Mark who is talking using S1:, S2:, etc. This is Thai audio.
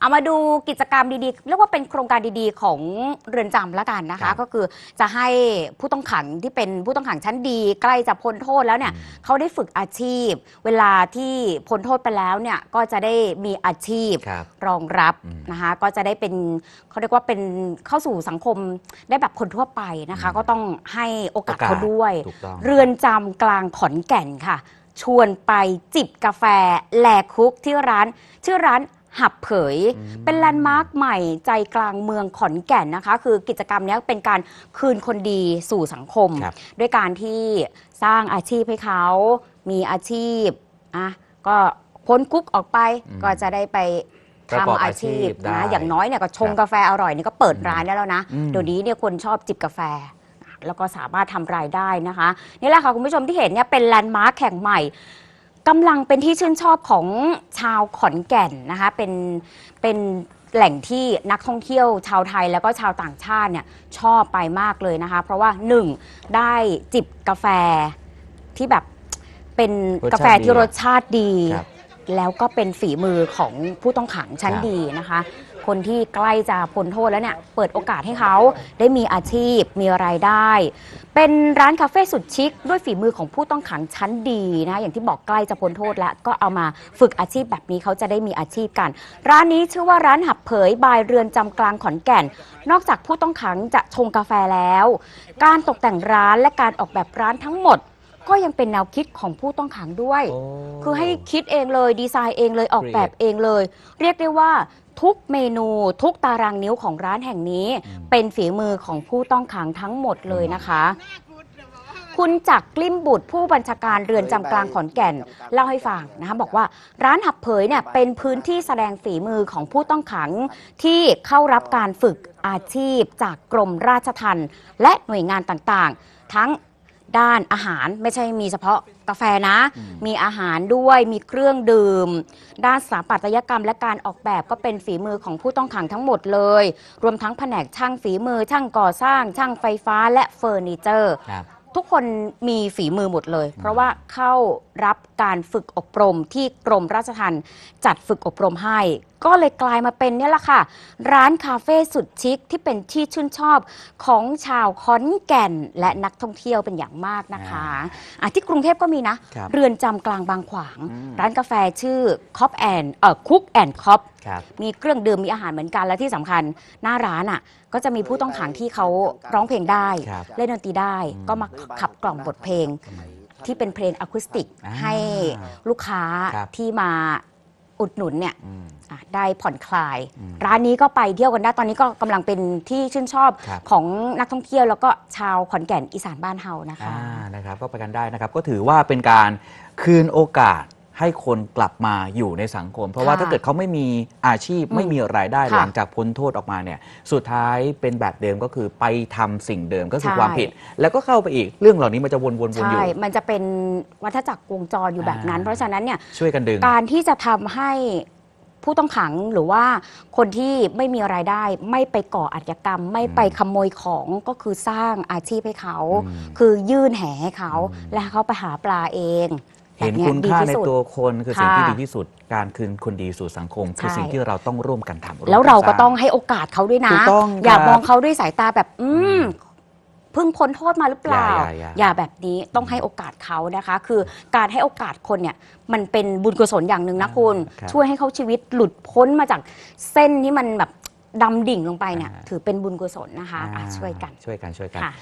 S1: เอามาดูกิจกรรมดีๆ เรียกว่าเป็นโครงการดีๆ ของเรือนจำละกันนะ
S2: ครั
S1: คะ
S2: บ
S1: ก็คือจะให้ผู้ต้องขังที่เป็นผู้ต้องขังชั้นดี ใกล้จะพ้นโทษแล้วเนี่ยเขาได้ฝึกอาชีพ เวลาที่พ้นโทษไปแล้วเนี่ยก็จะได้มีอาชีพ
S2: ครับ
S1: รองรับ
S2: อืม
S1: นะคะก็จะได้เป็นเขาเรียกว่าเป็นเข้าสู่สังคมได้แบบคนทั่วไปนะคะ
S2: อืม
S1: ก็ต้องให้โอกาส
S2: โอกาส
S1: เขาด้วย
S2: ถูกต้อง
S1: เรือนจำกลางขอนแก่นค่ะ ชวนไปจิบกาแฟแลคุกที่ร้าน ชื่อร้าน หับเผย
S2: อืม
S1: เป็นแลนด์มาร์คใหม่ใจกลางเมืองขอนแก่นนะคะ คือกิจกรรมเนี้ยเป็นการคืนคนดีสู่สังคม
S2: ครับ
S1: ด้วยการที่สร้างอาชีพให้เขา มีอาชีพอะก็พ้นคุกออกไป
S2: อืม
S1: ก็จะได้ไป
S2: ประกอบ
S1: ทำอาชีพ
S2: อาชีพได้
S1: นะอย่างน้อยเนี่ยก็ชง
S2: ครับ
S1: กาแฟอร่อยนี่ก็เปิดร้านได้แล้วนะ
S2: อืม
S1: เดี๋ยวนี้เนี่ยคนชอบจิบกาแฟแล้วก็สามารถทำรายได้นะคะ นี่แหละค่ะคุณผู้ชมที่เห็นเนี่ยเป็นแลนด์มาร์คแข่งใหม่ กำลังเป็นที่ชื่นชอบของชาวขอนแก่นนะคะ เป็นเป็นแหล่งที่นักท่องเที่ยวชาวไทยแล้วก็ชาวต่างชาติเนี่ยชอบไปมากเลยนะคะ เพราะว่าหนึ่งได้จิบกาแฟที่แบบเป็น
S2: รสชาติ
S1: กาแฟที่รสชาติดี
S2: ครับ
S1: แล้วก็เป็นฝีมือของผู้ต้องขังชั้น
S2: ครับ
S1: ดีนะคะ คนที่ใกล้จะพ้นโทษแล้วเนี่ยเปิดโอกาสให้เขาได้มีอาชีพมีรายได้ เป็นร้านคาเฟ่สุดชิค ด้วยฝีมือของผู้ต้องขังชั้นดีนะคะอย่างที่บอกใกล้จะพ้นโทษแล้วก็เอามาฝึกอาชีพแบบนี้เขาจะได้มีอาชีพกัน ร้านนี้ชื่อว่าร้านหับเผยบายเรือนจำกลางขอนแก่น นอกจากผู้ต้องขังจะชงกาแฟแล้ว การตกแต่งร้านและการออกแบบร้านทั้งหมด ก็ยังเป็นแนวคิดของผู้ต้องขังด้วย
S2: โอ้
S1: คือให้คิดเองเลยดีไซน์เองเลยออกแบบเองเลย เรียกได้ว่าทุกเมนูทุกตารางนิ้วของร้านแห่งนี้
S2: อืม
S1: เป็นฝีมือของผู้ต้องขังทั้งหมดเลยนะคะ คุณจักรกลิ้มบุตรผู้บัญชาการเรือนจำกลางขอนแก่น เล่าให้ฟังนะคะบอกว่าร้านหับเผยเนี่ยเป็นพื้นที่แสดงฝีมือของผู้ต้องขัง ที่เข้ารับการฝึกอาชีพจากกรมราชทัณฑ์และหน่วยงานต่างๆ ทั้ง ด้านอาหารไม่ใช่มีเฉพาะกาแฟนะ
S2: อืม
S1: มีอาหารด้วยมีเครื่องดื่ม ด้านสถาปัตยกรรมและการออกแบบก็เป็นฝีมือของผู้ต้องขังทั้งหมดเลย รวมทั้งแผนกช่างฝีมือ ช่างก่อสร้าง ช่างไฟฟ้าและเฟอร์นิเจอร์
S2: ครับ
S1: ทุกคนมีฝีมือหมดเลย เพราะว่าเข้า รับการฝึกอบรมที่กรมราชทัณฑ์จัดฝึกอบรมให้ ก็เลยกลายมาเป็นเนี่ยแหละค่ะ ร้านคาเฟ่สุดชิคที่เป็นที่ชื่นชอบของชาวขอนแก่น และนักท่องเที่ยวเป็นอย่างมากนะคะอะที่กรุงเทพก็มีนะ
S2: ครับ
S1: เรือนจำกลางบางขวาง
S2: อืม
S1: ร้านกาแฟชื่อคอปแอนเอ่อคุกแอนคอป
S2: ครับ
S1: มีเครื่องดื่มมีอาหารเหมือนกันและที่สำคัญ หน้าร้านอะ ก็จะมีผู้ต้องขังที่เขาร้องเพลงได้
S2: ครับ
S1: เล่นดนตรีได้
S2: อืม
S1: ก็มาขับกล่อมบทเพลง ที่เป็นเพลงอะคูสติก
S2: อ่า
S1: ให้ลูกค้า
S2: ครับ
S1: ที่มาอุดหนุนเนี่ย
S2: อืม
S1: อะได้ผ่อนคลาย
S2: อืม
S1: ร้านนี้ก็ไปเที่ยวกันได้ตอนนี้ก็กำลังเป็นที่ชื่นชอบ
S2: ครับ
S1: ของนักท่องเที่ยวแล้วก็ชาวขอนแก่นอีสานบ้านเฮานะคะ
S2: อ่านะครับก็ไปกันได้นะครับ ก็ถือว่าเป็นการคืนโอกาส ให้คนกลับมาอยู่ในสังคม เพราะว่า
S1: ค่ะ
S2: ถ้าเกิดเขาไม่มีอาชีพ
S1: อืม
S2: ไม่มีรายได้
S1: ค่ะ
S2: หลังจากพ้นโทษออกมาเนี่ยสุดท้ายเป็นแบบเดิมก็คือไปทำสิ่งเดิมก็คือ
S1: ใช่
S2: ความผิด แล้วก็เข้าไปอีกเรื่องเหล่านี้มันจะวนๆวนอยู่
S1: ใช่มันจะเป็นวัฏจักรวงจรอยู่แบบนั้น
S2: อ่า
S1: เพราะฉะนั้นเนี่ย
S2: ช่วยกันดึง
S1: การที่จะทำให้ผู้ต้องขังหรือว่าคนที่ไม่มีรายได้ ไม่ไปก่ออาชญากรรม ไม่ไปขโมยของก็คือสร้างอาชีพให้เขา
S2: อืม
S1: คือยื่นแหให้เขา
S2: อืม
S1: และเขาไปหาปลาเอง
S2: เห็น
S1: แบบย
S2: คุณค่า
S1: ดี
S2: ใน
S1: ที่สุด
S2: ตัวคนคือสิ่งที่
S1: ค่ะ
S2: ดีที่สุด การคืนคนดีสู่สังคม คือ
S1: ใช่
S2: สิ่งที่เราต้องร่วมกันทำวม
S1: แล้วเราก็
S2: นสง
S1: ต้องให้โอกาสเขาด้วยนะ
S2: ถูกต้อง
S1: อย่า
S2: ครับ
S1: มองเขาด้วยสายตาแบบ อื
S2: อื
S1: ม
S2: ม
S1: เพิ่งพ้นโทษมาหรือเปล่า
S2: อย่าอย่า อย่า
S1: แบบนี้ต้องให้โอกาสเขานะคะ คือการให้โอกาสคนเนี่ยมันเป็นบุญกุศลอย่างหนึ่งนะคุณ
S2: ครับ
S1: ช่วยให้เขาชีวิตหลุดพ้นมาจากเส้นที่มันแบบดำดิ่งลงไปเนี่ย
S2: อ่า
S1: ถือเป็นบุญกุศลนะคะอะ
S2: อ่า
S1: ช่วยกัน
S2: ช่วยกันช่วยกัน
S1: ค่ะ